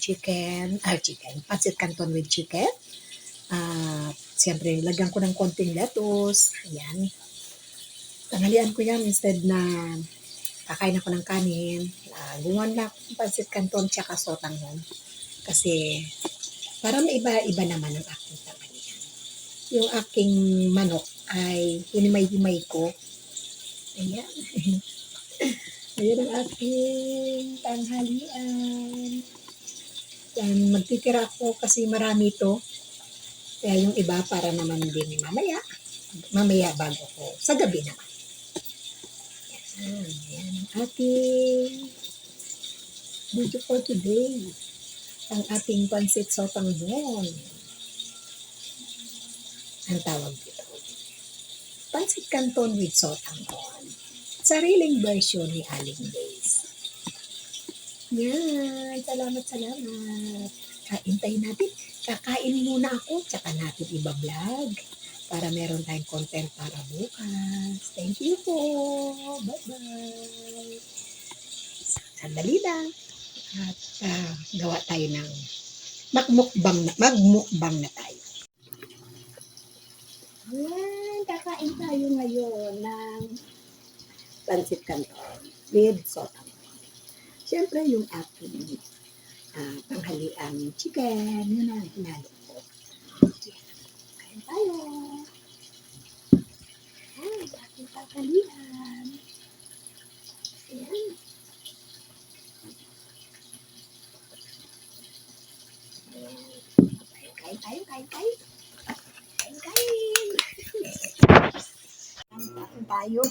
chicken, ah, chicken, pancit canton with chicken. At siyempre, lagyan ko ng konting lettuce. Ayan. Tanghalian ko yan instead na kakain ako ng kanin. Uh, gumawa na ako ng pancit canton tsaka sotanghon. Kasi para maiba-iba naman ang aking tanghalian. Yung aking manok ay hinimay-himay ko. Ayan. Ayan ang aking tanghalian. Yan, magtitira ako kasi marami ito. Kaya yung iba para naman din mamaya. Mamaya bago ko. Sa gabi naman. Yan, yan ang ating video for today. Ang ating pansit sotanghon. Ang tawag dito. Pansit canton with sotanghon. Sariling version ni Aling Days. Yan. Salamat, salamat. Kain tayo natin. Kakain muna ako, tsaka natin iba-vlog para meron tayong content para bukas. Thank you po. Bye-bye. Sandali lang. At ah, gawa tayo ng magmukbang na, magmukbang na tayo. Yan, kakain tayo ngayon ng pansit canton with sotang. Siyempre, yung ating ah, tanghaliang chicken, yun ang hinalo ko. Yan. Kain tayo. Yan, ating tanghalian. Ayan. Ayan. Kain, kain, kain, kain. Kain, kain. Kain tayo.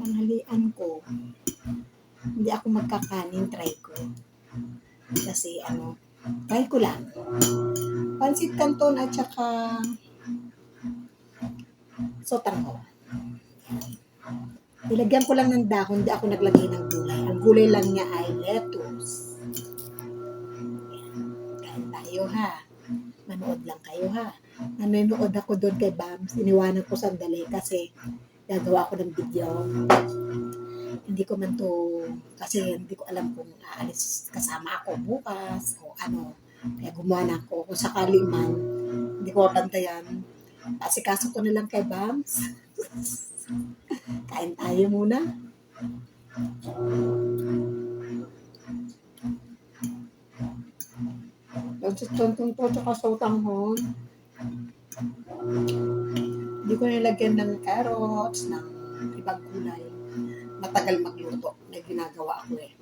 Tanghalian ko hindi ako magkakanin, try ko. Kasi ano, try ko lang. Pansit canton at saka sotangho. Nilagyan ko lang ng dahon, hindi ako naglagay ng gulay. Ang gulay lang niya ay lettuce. Kain tayo ha. Manood lang kayo ha. Nanonood ako doon kay Bams. Iniwanan ko sandali kasi gagawa ako ng video hindi ko man to, kasi hindi ko alam kung aalis kasama ako bukas o ano. Kaya gumawa na ako. Kung sakali man, hindi ko mapantayan. Kasi kaso ko na lang kay Bams. Kain tayo muna. Tontong to, tsaka sotanghon. Hindi ko nilagyan ng carrots, ng ibang gulay matagal magluto na ginagawa ko eh.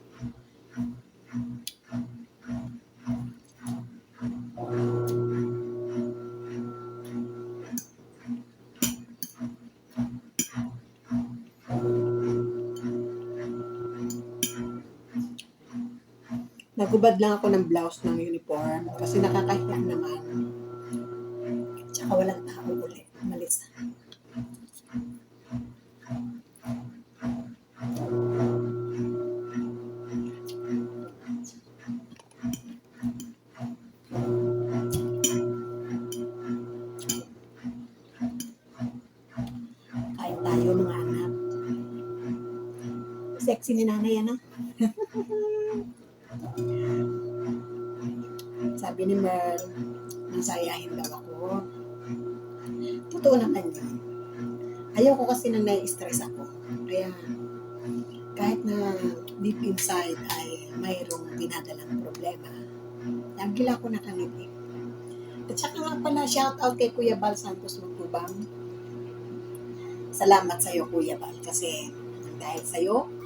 Nagubad lang ako ng blouse ng uniform kasi nakakahiya naman. Tsaka walang Sexy ni nanay ah. Sabi ni Mel, masayahin daw ako. Totoo naman yan. Ayaw ko kasi nang nai-stress ako. Kaya kahit na deep inside ay mayroong dinadalang problema, lagi lang ako nakangiti. At saka nga pala, shout out kay Kuya Bal Santos Magtubang. Salamat sa iyo, Kuya Bal, kasi dahil sa iyo,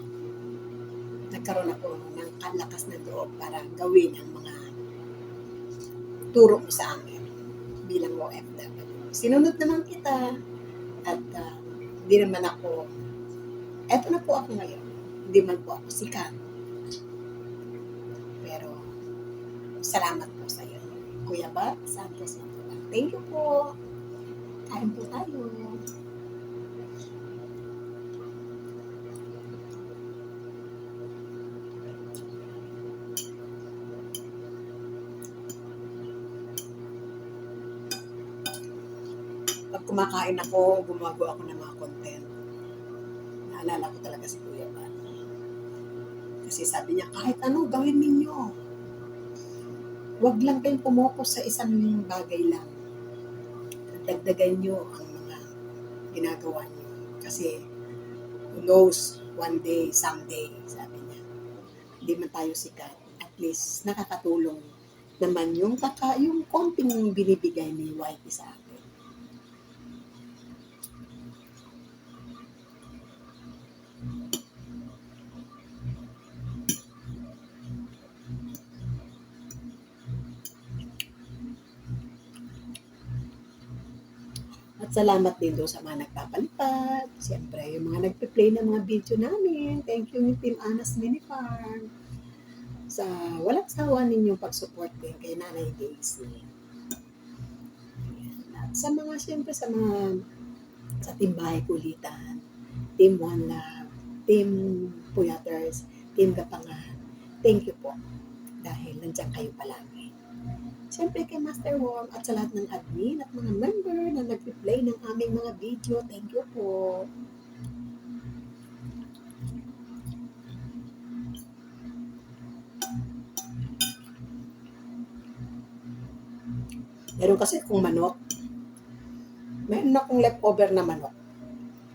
nagkaroon ako ng kalakas na loob para gawin ang mga turo mo sa amin bilang OFW. Sinunod naman kita at uh, hindi naman ako, eto na po ako ngayon. Hindi man po ako sikat. Pero, salamat po sa iyo. Kuya Ba, Santos Magtubang. Thank you po. Kain po tayo. Kumakain ako, gumagawa ako ng mga content. Naalala ko talaga si Kuya Ban. Kasi sabi niya, kahit ano, gawin ninyo. wag lang kayong pumokos sa isang bagay lang. Dagdagan nyo ang mga ginagawa nyo. Kasi, who knows, one day, someday, sabi niya, hindi man tayo sikat. At least, nakakatulong naman yung kaka, yung konting binibigay ni Whitey sa akin. Salamat din doon sa mga nagpapalipad. Siyempre, yung mga nagpe-play ng mga video namin. Thank you yung Team Anas Mini Farm. Sa walang sawa ninyong pag-support din kay Nanay Daisy. At sa mga, siyempre, sa mga sa Team Bahay Kulitan, Team One Love, Team Puyaters, Team Gapangan. Thank you po. Dahil nandiyan kayo palagi. Siyempre kay Master Worm at sa lahat ng admin at mga member na nag-replay ng aming mga video. Thank you po. Meron kasi kung manok. Meron akong leftover na manok.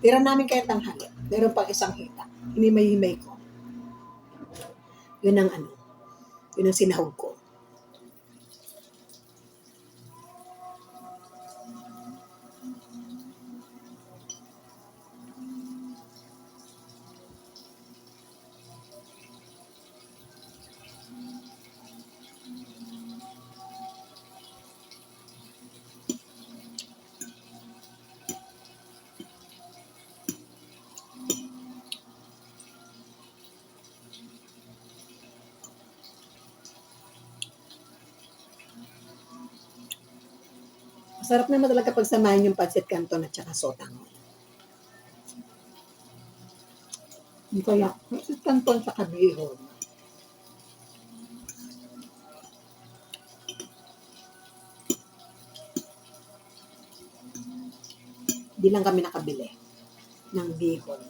Tira namin kaya tanghali. Meron pang isang hita. Hinimay-himay ko. Yun ang ano. Yun ang sinahog ko. Masarap naman talaga pagsamahin yung pancit canton at saka sotang. Hindi kaya, pancit canton sa kabihon. Hindi lang kami nakabili ng bihon.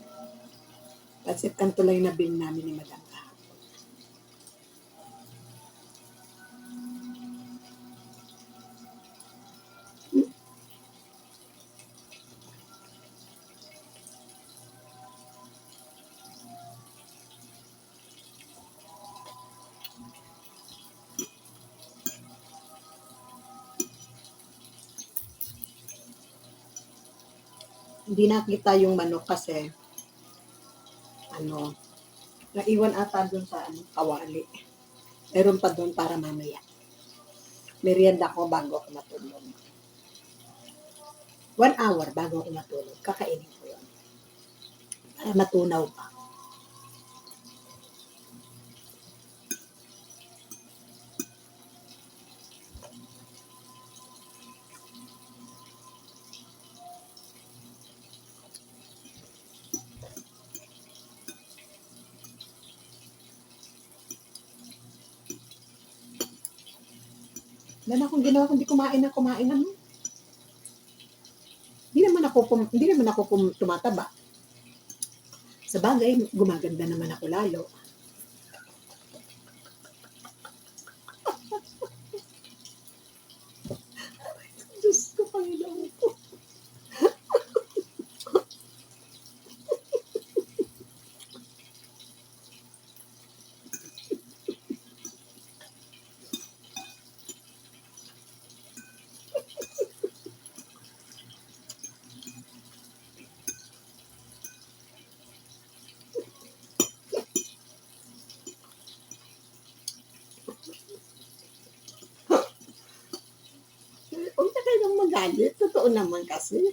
Pancit canton lang yung nabili namin ni Madam hindi nakita yung manok kasi ano naiwan ata dun sa ano, kawali. Meron pa dun para mamaya. Merienda ko bago ako matulog. One hour bago ako matulog. Kakainin ko yun. Para matunaw pa. Wala na akong ginawa kundi kumain na kumain ano. Hindi naman ako pum- hindi naman ako pum- tumataba. Sa bagay, gumaganda naman ako lalo. Diyos ko, Panginoon ko. Huwag na magalit. Totoo naman kasi.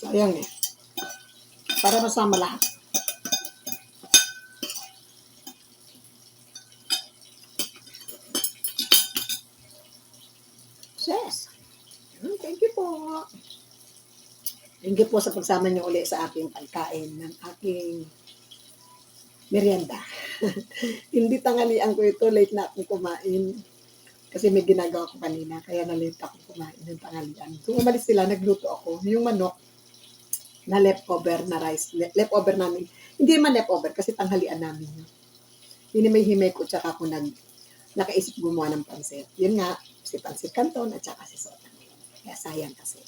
Sayang eh. Para masama lahat. Yes. Mm, Thank you po. Thank you po sa pagsama niyo uli sa aking pagkain ng aking merienda. Hindi tanghalian ko ito, late na akong kumain. Kasi may ginagawa ko kanina, kaya na-late ako kumain ng tanghalian. So umalis sila, nagluto ako. Yung manok, na leftover na rice, le- leftover namin. Hindi man leftover, kasi tanghalian namin yun. Hinimay-himay ko, tsaka ako nag, nakaisip gumawa ng pansit. Yun nga, si Pansit Canton at saka si Sotan. Kaya sayang kasi.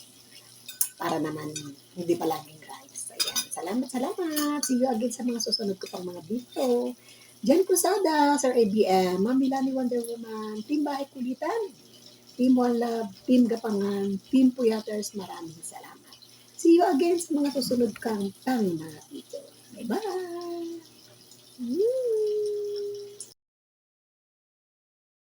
Para naman hindi palaging rice. Ayan. Salamat, salamat. See you again sa mga susunod ko pang mga video. Jan Cruzada, Sir ABM, Ma'am Milani Wonder Woman, Team Bahay Kulitan, Team One Love, Team Gapangan, Team Puyaters, maraming salamat. See you again sa mga susunod kang pang mga video. Bye-bye! Mm.